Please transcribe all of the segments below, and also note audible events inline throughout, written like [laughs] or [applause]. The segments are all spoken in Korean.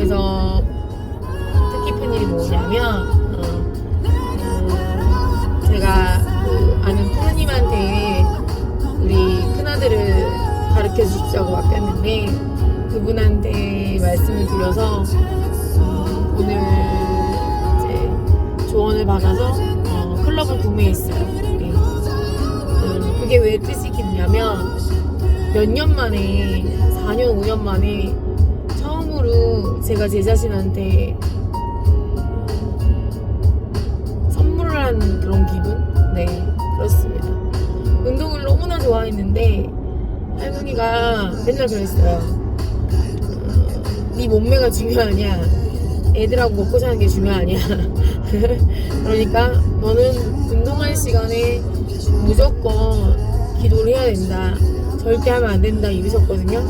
그래서 뜻깊은 일이 뭐냐면 어, 음, 제가 그 아는 프로님한테 우리 큰아들을 가르쳐 주시자고 맡겼는데 그분한테 말씀을 드려서 음, 오늘 이제 조언을 받아서 어, 클럽을 구매했어요. 네. 음, 그게 왜 뜻이 깊냐면 몇 년 만에 4년 5년 만에 처음으로 제가 제 자신한테 선물을 한 그런 기분? 네 그렇습니다. 운동을 너무나 좋아했는데 할머니가 맨날 그랬어요. 어, 네 몸매가 중요하냐? 애들하고 먹고 사는 게 중요하냐? [laughs] 그러니까 너는 운동할 시간에 무조건 기도를 해야 된다. 절대 하면 안 된다. 이러셨거든요.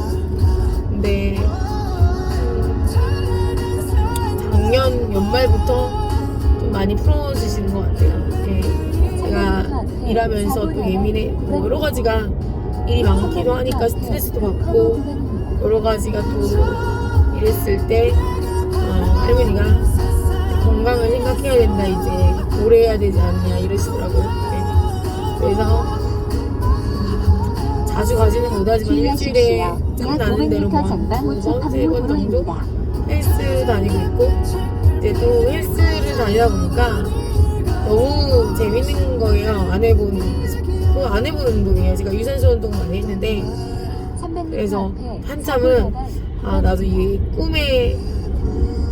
근데 음, 작년 연말부터 좀 많이 풀어주시는 것 같아요 네. 제가 일하면서 또 예민해 뭐 여러 가지가 일이 많기도 하니까 스트레스도 받고 여러 가지가 또 이랬을 때 어, 할머니가 건강을 생각해야 된다 이제 오래 해야 되지 않냐 이러시더라고요 네. 그래서 음, 자주 가지는 못하지만 일주일에 약짬 나는 대로 500m 전방 우측 뭐세번 정도. 헬스 다니고 있고 이제 또 헬스를 다니다 보니까 너무 재밌는 거예요. 안 해본 그안 해본 운동이에요. 제가 유산소 운동 많이 했는데 300m 그래서 한참은 아 나도 이 꿈의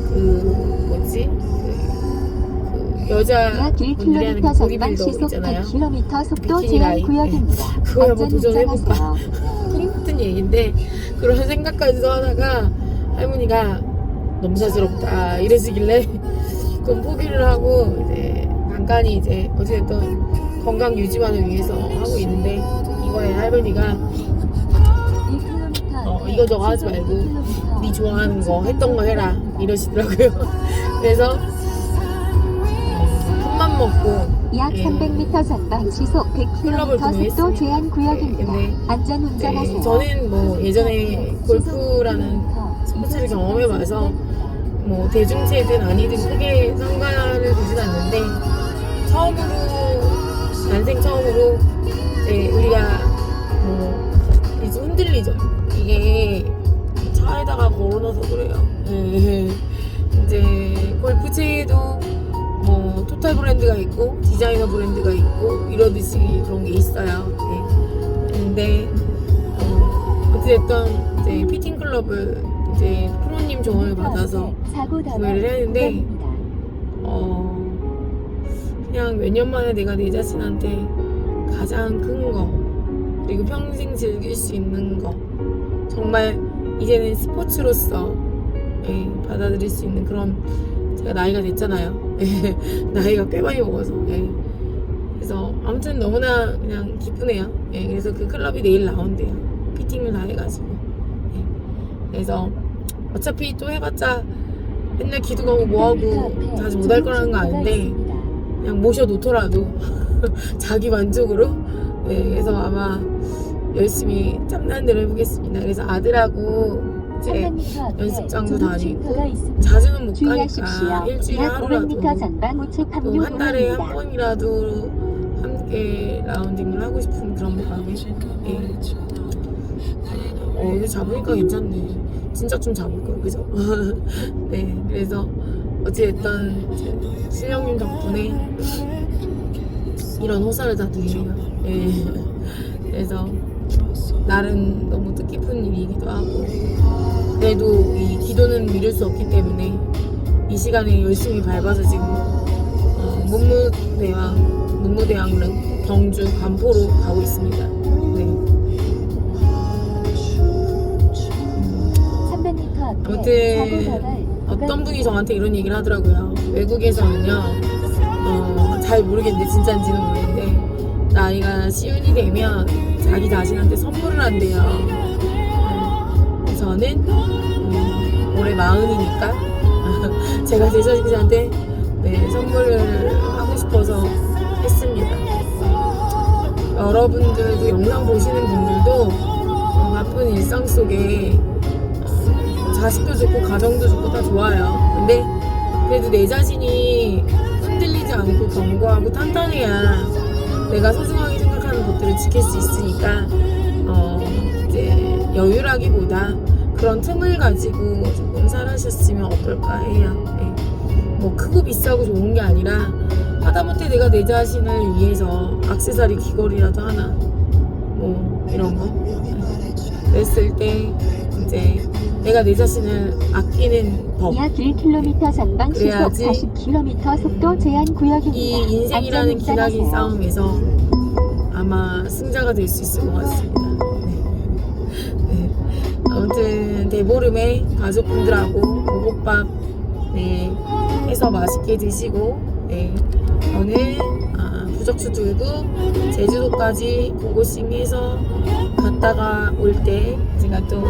그 뭐지 그, 그 여자 약 분들이 하는 1km 그 전방 보디빌더 시속 있잖아요. 100km 속도 비키니 제한 라인. 구역입니다. [laughs] 그거 한번 도전해볼까? 같은 [laughs] 얘기인데 그런 생각까지도 하다가 할머니가 넘사스럽다 이러시길래 [laughs] 그럼 포기를 하고 이제 간간히 이제 어쨌든 건강 유지만을 위해서 하고 있는데 이거에 할머니가 1km 어, 이거저거 하지 말고 100km 네 좋아하는 거 했던 거 해라 이러시더라고요 [laughs] 그래서 음, 큰맘 먹고 약 예. 300m 전방 시속 클럽을 100km 속도. 제한 구역입니다. 네, 안전 운전하세요. 저는 뭐 예전에 골프라는 스포츠를 경험해봐서 뭐 대중체든 아니든 크게 상관을 두진 않는데 처음으로 난생 처음으로 이제 우리가 뭐 이제 흔들리죠 이게 차에다가 걸어놔서 그래요 예. [laughs] 이제 골프채에도 뭐 토탈 브랜드가 있고 디자이너 브랜드가 있고 이러듯이 그런 게 있어요 예. 근데 어, 어찌됐든 이제 피팅 클럽을 이제 프로님 조언을 받아서 구매를 했는데 어 그냥 몇 년 만에 내가 내 자신한테 가장 큰 거 그리고 평생 즐길 수 있는 거 정말 이제는 스포츠로서 예, 받아들일 수 있는 그런 제가 나이가 됐잖아요 예, [laughs] 나이가 꽤 많이 먹어서 예. 그래서 아무튼 너무나 그냥 기쁘네요 예, 그래서 그 클럽이 내일 나온대요 피팅을 다 해가지고 예. 그래서 어차피 또 해봤자 맨날 기도 가고 뭐하고 자주 못할 거라는 거 아는데 그냥 모셔놓더라도 [laughs] 자기 만족으로 네, 그래서 아마 열심히 짬난 대로 해보겠습니다 그래서 아들하고 이제 연습장도 다니고 자주는 못. 가니까 일주일에 약 하루라도 500m 전방 우측 또한 달에 한. 번이라도 함께 라운딩을 하고 싶은 그런 마음에 예. 어 이거 잡으니까 괜찮네 진짜 좀 잡을 걸 그죠? [laughs] 네 그래서 어찌됐든 실령님 덕분에 이런 호사를 다 드리네요 예. [laughs] 그래서 날은 너무 뜻깊은 일이기도 하고 그래도 이 기도는 미룰 수 없기 때문에 이 시간에 열심히 밟아서 지금 어, 문무대와 문무대학릉 경주 반포로 가고 있습니다. 네. 300m 앞에 아무튼 사고나갈 어떤 분이 저한테 이런 얘기를 하더라고요. 외국에서는요, 어, 잘 모르겠는데, 진짜인지는 모르겠는데, 나이가 시운이 되면 자기 자신한테 선물을 한대요. 음, 저는, 음, 올해 마흔이니까, [laughs] 제가 제 자신한테 네, 선물을 하고 싶어서 했습니다. 여러분들도 영상 보시는 분들도 어, 바쁜 일상 속에 어, 자식도 좋고 가정도 좋고 다 좋아요. 근데 그래도 내 자신이 흔들리지 않고 견고하고 탄탄해야 내가 소중하게 생각하는 것들을 지킬 수 있으니까 어 이제 여유라기보다 그런 틈을 가지고 조금 살아셨으면 어떨까 해요. 네. 뭐 크고 비싸고 좋은 게 아니라 하다못해 내가 내 자신을 위해서 악세사리 귀걸이라도 하나 뭐 이런 거 그랬을 때 이제 내가 내 자신을 아끼는 법 약 1km 전방 시속 그래야지 40km 속도 제한 구역입니다. 이 인생이라는 기나긴. 싸움에서 아마 승자가 될 수 있을 것 같습니다. 네. 네. 아무튼 대보름에 가족분들하고 오곡밥 네, 해서 맛있게 드시고 네. 저는 아, 부적수 들고 제주도까지 고고싱 해서 갔다가 올때 제가 또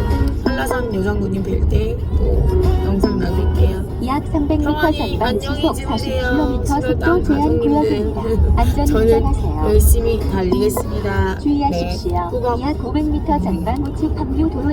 한라산 여장군님 뵐 때 또 영상 남길게요. 약 300m 평안히 전방 시속 주무세요. 40km 속도 제한 구역입니다. [laughs] 안전 운전하세요. 열심히 달리겠습니다. 주의하십시오. 네, 꼭약 500m 전방 우측 방류 도로입니다.